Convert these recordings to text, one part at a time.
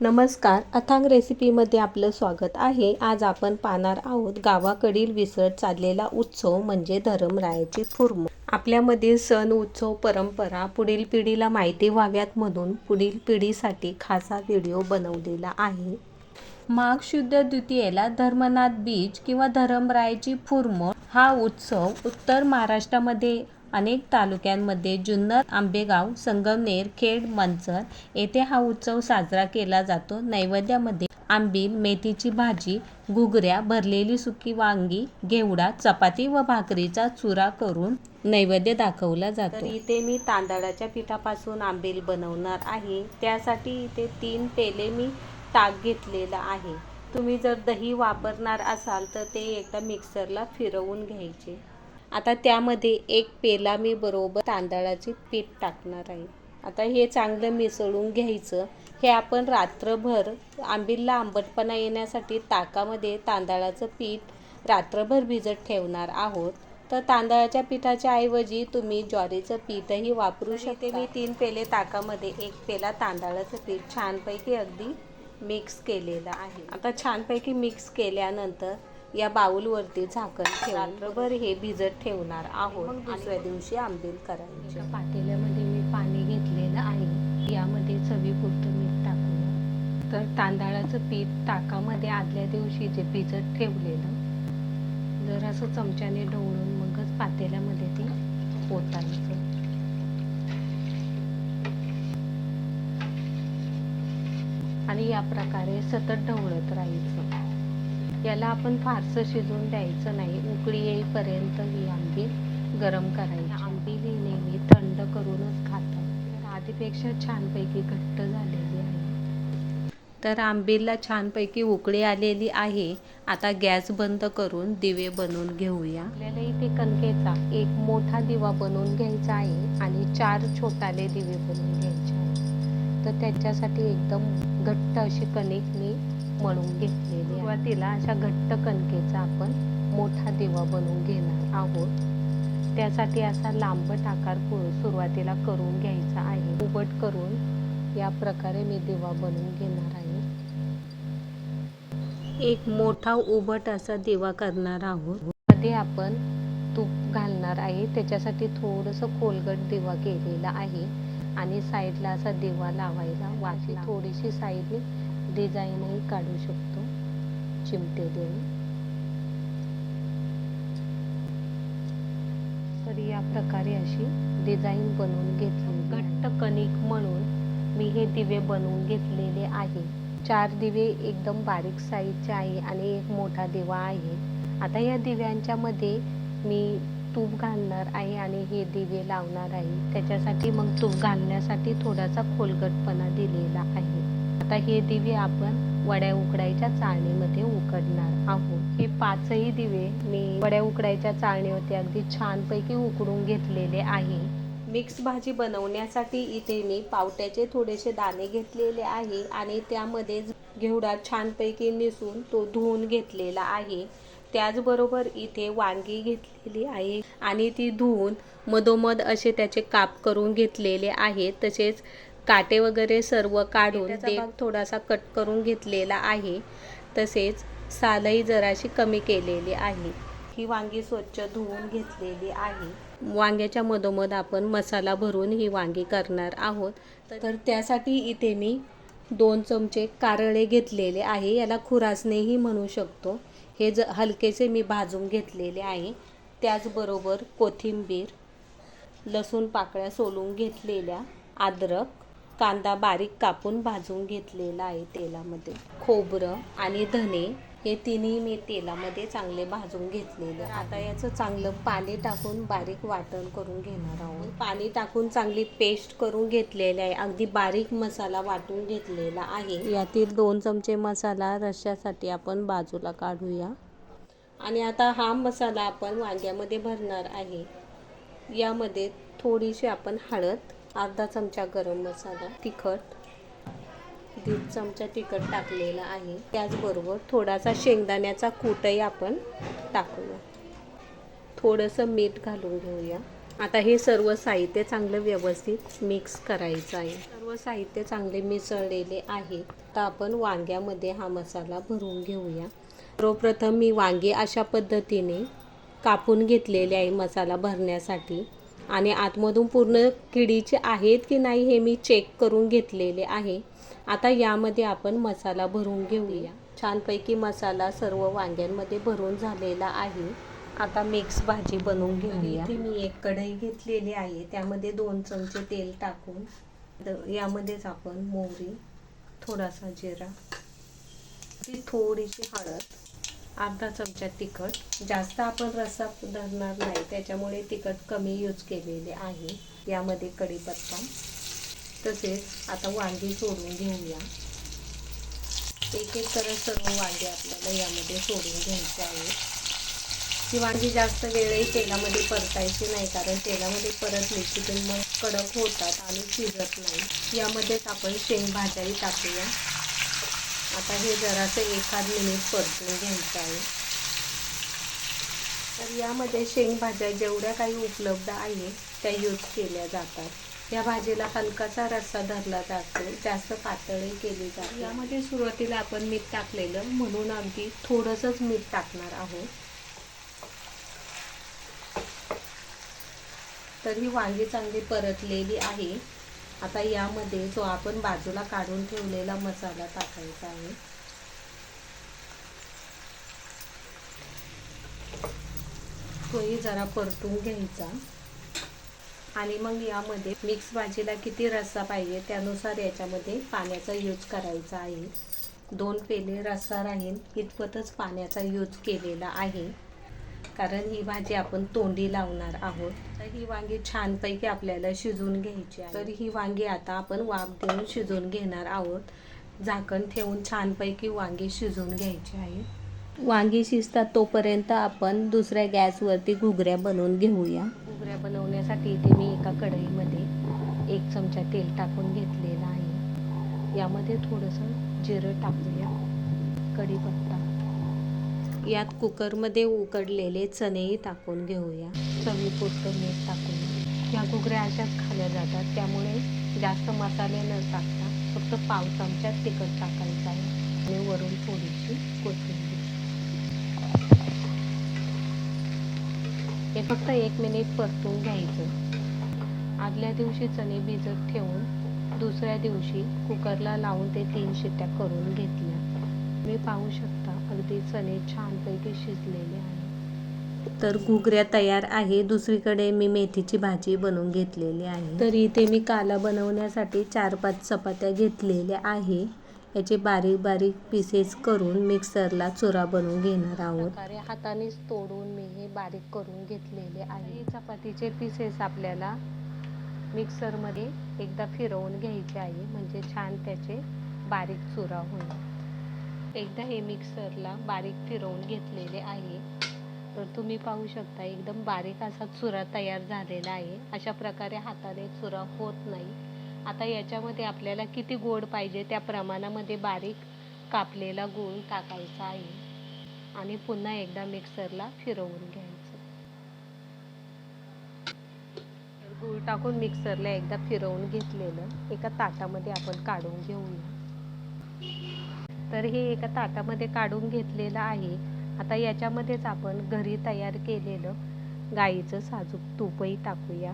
नमस्कार. अथांग रेसिपीमध्ये आपलं स्वागत आहे. आज आपण पाहणार आहोत गावाकडील विसरत चाललेला उत्सव म्हणजे धरमरायाची फुर्म आपल्यामधील सण उत्सव परंपरा पुढील पिढीला माहिती व्हाव्यात म्हणून पुढील पिढीसाठी खासा व्हिडिओ बनवलेला आहे. माघ शुद्ध द्वितीयेला धर्मनाथ बीच किंवा धरमरायाची फुर्म हा उत्सव उत्तर महाराष्ट्रामध्ये अनेक तालुक्यांमध्ये जुन्नर आंबेगाव संगमनेर खेड मंचर येथे हा उत्सव साजरा केला जातो. नैवेद्यामध्ये आंबील मेथीची भाजी घुगऱ्या भरलेली सुकी वांगी घेवडा चपाती व भाकरीचा चुरा करून नैवेद्य दाखवला जातो. इथे मी तांदळाच्या पिठापासून आंबील बनवणार आहे. त्यासाठी इथे तीन पेले मी ताक घेतलेलं आहे. तुम्ही जर दही वापरणार असाल तर ते एकदा मिक्सरला फिरवून घ्यायचे. आता त्यामध्ये एक पेला मी बरोबर तांदळाचे पीठ टाकणार आहे. आता हे चांगलं मिसळून घ्यायचं. हे आपण रात्रभर आंबीलला आंबटपणा येण्यासाठी ताकामध्ये तांदळाचं पीठ रात्रभर भिजत ठेवणार आहोत. तर तांदळाच्या पिठाच्या ऐवजी तुम्ही ज्वारीचं पीठही वापरू शकते. मी तीन पेले ताकामध्ये एक पेला तांदळाचं पीठ छानपैकी अगदी मिक्स केलेलं आहे. आता छानपैकी मिक्स केल्यानंतर या बाऊलवरती झाकण ठेवून रात्रभर हे भिजत ठेवणार आहोत. मग दुसऱ्या दिवशी आंबील करायचे पातेल्यामध्ये मी पाणी घेतलेलं आहे. यामध्ये चवीपुरतं मीठ टाकूया तर तांदळाचं पीठ ताकामध्ये आदल्या दिवशी जे भिजत ठेवलेलं जर असं चमच्याने ढवळून मगच पातेल्यामध्ये ते ओतायचं. आणि या प्रकारे सतत ढवळत राहायचं. याला आपण फारसं शिजवून द्यायचं नाही. उकळी येईपर्यंत ही आंबील गरम करायची. आंबील ही नेहमी थंड करूनच खातात. आधीपेक्षा छानपैकी घट्ट झालेली आहे. तर आंबीलला छानपैकी उकळी आलेली आहे. आता गॅस बंद करून दिवे बनवून घेऊया. आपल्याला इथे कणकेचा एक मोठा दिवा बनवून घ्यायचा आहे आणि चार छोटाले दिवे बनवून घ्यायचे आहे तर त्याच्यासाठी एकदम घट्ट अशी कणिक मी मळून घेतलेली सुरुवातीला अशा घट्ट कणकेचा आपण मोठा दिवा बनवून घेणार आहोत. त्यासाठी असा लांबट आकार सुरुवातीला करून घ्यायचा आहे. उबट करून या प्रकारे मी दिवा बनवून घेणार आहे. एक मोठा उबट असा दिवा करणार आहोत. मध्ये आपण तूप घालणार आहे. त्याच्यासाठी थोडंसं खोलगट दिवा केलेला आहे. आणि साईडला असा दिवा लावायला वाची थोडीशी साईडने डिझाईनही काढू शकतो. चिमटे देऊन. तर या प्रकारे अशी डिझाईन बनवून घेतली. घट्ट कणिक म्हणून मी हे दिवे बनवून घेतलेले आहे. चार दिवे एकदम बारीक साईजचे आहे आणि एक मोठा दिवा आहे. आता या दिव्यांच्या मध्ये मी तूप घालणार आहे आणि हे दिवे लावणार आहे. त्याच्यासाठी मग तूप घालण्यासाठी थोडासा खोलगटपणा दिलेला आहे. आता हे दिवे आपण वड्या उकडायच्या चाळणीमध्ये उकडणार आहोत. हे पाचही दिवे मी वड्या उकडायच्या चाळणीवरती अगदी छानपैकी उकडून घेतलेले आहे. मिक्स भाजी बनवण्यासाठी इथे मी पावट्याचे थोडेसे दाणे घेतलेले आहे आणि त्यामध्ये घेवडा छानपैकी निसून तो धुवून घेतलेला आहे. त्याचबरोबर इथे वांगी घेतलेली आहे आणि ती धुवून मधोमध असे त्याचे काप करून घेतलेले आहे. तसेच काटे वगैरे सर्व काढून ते थोडासा कट करून घेतलेला आहे. तसेच सालही जराशी कमी केलेली आहे. ही वांगी स्वच्छ धुवून घेतलेली आहे. वांग्याच्या मधोमध आपण मसाला भरून ही वांगी करणार आहोत. तर त्यासाठी इथे मी दोन चमचे कारळे घेतलेले आहे. याला खुरासणेही म्हणू शकतो. हे ज हलकेसे मी भाजून घेतलेले आहे. त्याचबरोबर कोथिंबीर लसूण पाकळ्या सोलून घेतलेल्या अद्रक कांदा बारीक कापून भाजून घेतलेला आहे तेलामध्ये. खोबरं आणि धने हे तिन्ही मी तेलामध्ये चांगले भाजून घेतलेले. आता याचं चांगलं पाणी टाकून बारीक वाटण करून घेणार आहोत. पाणी टाकून चांगली पेस्ट करून घेतलेली आहे. अगदी बारीक मसाला वाटून घेतलेला आहे. यातील दोन चमचे मसाला रश्श्यासाठी आपण बाजूला काढूया. आणि आता हा मसाला आपण वांग्यामध्ये भरणार आहे. यामध्ये थोडीशी आपण हळद अर्धा चमचा गरम मसाला तिखट दीड चमचा तिखट टाकलेला आहे. त्याचबरोबर थोडासा शेंगदाण्याचा कूटही आपण टाकूया. थोडंसं मीठ घालून घेऊया. आता हे सर्व साहित्य चांगलं व्यवस्थित मिक्स करायचं आहे. सर्व साहित्य चांगले मिसळलेले आहे. तर आपण वांग्यामध्ये हा मसाला भरून घेऊया. सर्वप्रथम मी वांगे अशा पद्धतीने कापून घेतलेले आहे मसाला भरण्यासाठी. आणि आतमधून पूर्ण किडीचे आहेत की नाही हे मी चेक करून घेतलेले आहे. आता यामध्ये आपण मसाला भरून घेऊया. छानपैकी मसाला सर्व वांग्यांमध्ये भरून झालेला आहे. आता मिक्स भाजी बनवून घेऊया. इथे मी एक कढई घेतलेली आहे. त्यामध्ये दोन चमचे तेल टाकून द- यामध्येच आपण मोहरी थोडासा जिरा ती थोडीशी हळद अर्धा चमचा तिखट. जास्त आपण रस्सा धरणार नाही त्याच्यामुळे तिखट कमी यूज केलेले आहे. यामध्ये कढीपत्ता. तसेच आता वांगी सोडून घेऊया. एक एक करत सर्व वांगे आपल्याला यामध्ये सोडून घ्यायचे आहेत. ही वांगी जास्त वेळही तेलामध्ये परतायची नाही कारण तेलामध्ये परतली की ते मग कडक होतात आणि शिजत नाही. यामध्येच आपण शेंगभाज्याही टाकूया. आता हे जरासं एखाद मिनिट परतून घ्यायचं आहे. तर यामध्ये शेंगभाज्या जेवढ्या काही उपलब्ध आहेत त्या यूज केल्या जातात. या भाजीला हलकासा रस्सा धरला जातो जास्त पातळी केली जाते. यामध्ये सुरुवातीला आपण मीठ टाकलेलं म्हणून अगदी थोडंसंच मीठ टाकणार आहोत. तर ही वांगी चांगली परतलेली आहे. आता यामध्ये जो आपण बाजूला काढून ठेवलेला मसाला टाकायचा आहे. तोही जरा परतून घ्यायचा. आणि मग यामध्ये मिक्स भाजीला किती रस्सा पाहिजे त्यानुसार याच्यामध्ये पाण्याचा यूज करायचा आहे. दोन पेले रस्सा राहील इतपतच पाण्याचा यूज केलेला आहे. कारण ही भाजी आपण तोंडी लावणार आहोत. तर ही वांगी छानपैकी आपल्याला शिजवून घ्यायची आहे. तर ही वांगी आता आपण वाफ देऊन शिजवून घेणार आहोत. झाकण ठेवून छानपैकी वांगी शिजवून घ्यायची आहे. वांगी शिजतात तोपर्यंत आपण दुसऱ्या गॅसवरती घुगऱ्या बनवून घेऊया. घुगऱ्या बनवण्यासाठी इथे मी एका कढईमध्ये एक चमचा तेल टाकून घेतलेला आहे. यामध्ये थोडंसं जिरं टाकूया. कढीपत्ता. यात कुकरमध्ये उकडलेले चणेही टाकून घेऊया. चवीपुरतं मीठ टाकून या घुगऱ्या अशाच खाल्या जातात त्यामुळे जास्त मसाले न टाकता फक्त पाव चमचा तिखट टाकायचं आहे. आणि वरून थोडीशी कोथिंबीर. हे फक्त एक मिनिट परतून घ्यायचं. आदल्या दिवशी चणे भिजत ठेवून दुसऱ्या दिवशी कुकरला लावून ते तीन शिट्ट्या करून घेतल्या. मी पाहू शकतो अगदी चणे छानपैकी शिजलेले आहे. तर घुगऱ्या तयार आहे. दुसरीकडे मी मेथीची भाजी बनवून घेतलेली आहे. तर इथे मी काला बनवण्यासाठी चार पाच चपात्या घेतलेल्या आहे. याचे बारीक बारीक पीसेस करून मिक्सरला चुरा बनवून घेणार आहोत. हातानेच तोडून मी हे बारीक करून घेतलेले आहे. चपातीचे पीसेस आपल्याला मिक्सरमध्ये एकदा फिरवून घ्यायचे आहे. म्हणजे छान त्याचे बारीक चुरा होईल. एकदा हे मिक्सरला बारीक फिरवून घेतलेले आहे. तर तुम्ही पाहू शकता एकदम बारीक असा चुरा तयार झालेला आहे. अशा प्रकारे हाताने चुरा होत नाही. आता याच्यामध्ये आपल्याला किती गोड पाहिजे त्या प्रमाणामध्ये बारीक कापलेला गूळ टाकायचा आहे. आणि पुन्हा एकदा मिक्सरला फिरवून घ्यायचं. तर गूळ टाकून मिक्सरला एकदा फिरवून घेतलेलं. एका ताटामध्ये आपण काढून घेऊया. तर हे एका ताटामध्ये काढून घेतलेलं आहे. आता याच्यामध्येच आपण घरी तयार केलेलं गाईचं साजूक तूपही टाकूया.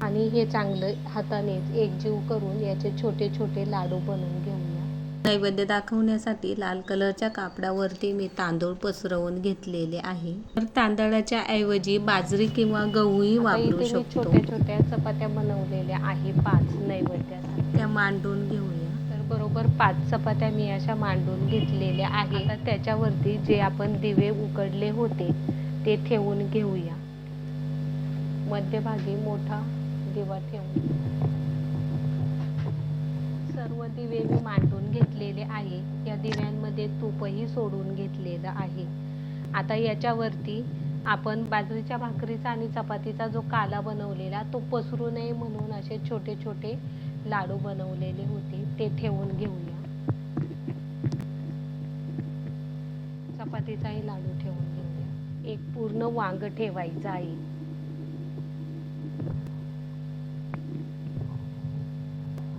आणि हे चांगलं हातानेच एकजीव करून याचे छोटे छोटे लाडू बनवून घेऊया. नैवेद्य दाखवण्यासाठी लाल कलरच्या कापडावरती मी तांदूळ पसरवून घेतलेले आहे. तर तांदळाच्या ऐवजी बाजरी किंवा गहूही वापरू शकतो. छोट्या छोट्या चपात्या बनवलेल्या आहे पाच नैवेद्यासाठी. त्या मांडून घेऊया. बरोबर पाच चपात्या मी अशा मांडून घेतलेल्या आहे आता त्याच्यावरती जे आपण दिवे उकडले होते ते ठेवून घेऊया. मध्यभागी मोठा दिवा ठेवून. सर्व दिवे मी मांडून घेतलेले आहे. या दिव्यांमध्ये तूपही सोडून घेतलेलं आहे. आता याच्यावरती आपण बाजरीच्या भाकरीचा आणि चपातीचा जो काला बनवलेला तो पसरू नये म्हणून असे छोटे छोटे लाडू बनवलेले होते ते ठेवून घेऊया. चपातीचाही लाडू ठेवून घेऊया. एक पूर्ण वांग ठेवायचा आहे.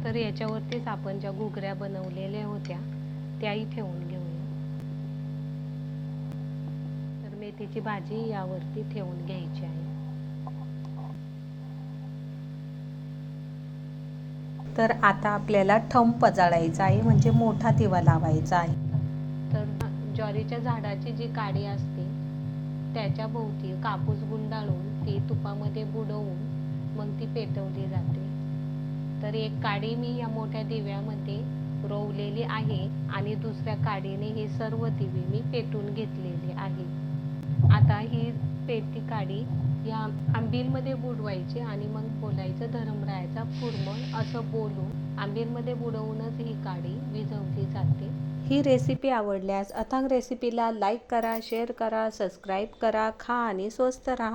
तर याच्यावरतीच आपण ज्या घुगऱ्या बनवलेल्या होत्या त्याही ठेवून घेऊया. तर मेथीची भाजी यावरती ठेवून घ्यायची आहे. तर आता आपल्याला ठम पजाळायचा आहे म्हणजे मोठा दिवा लावायचा आहे. तर ज्वारीच्या झाडाची जी काडी असते त्याच्या भोवती कापूस गुंडाळून ती तुपामध्ये बुडवून मग ती पेटवली जाते. तर एक काडी मी या मोठ्या दिव्यामध्ये रोवलेली आहे आणि दुसऱ्या काडीने हे सर्व दिवे मी पेटून घेतलेले आहे. आता ही पेटी काडी या आंबीलमध्ये बुडवायचे आणि मग बोलायचं धरमरायाचा फुरमळ असं बोलून आंबीलमध्ये बुडवूनच ही काडी विझवली जाते. ही रेसिपी आवडल्यास अथांग रेसिपीला लाईक करा शेअर करा सबस्क्राईब करा खा आणि स्वस्त राहा.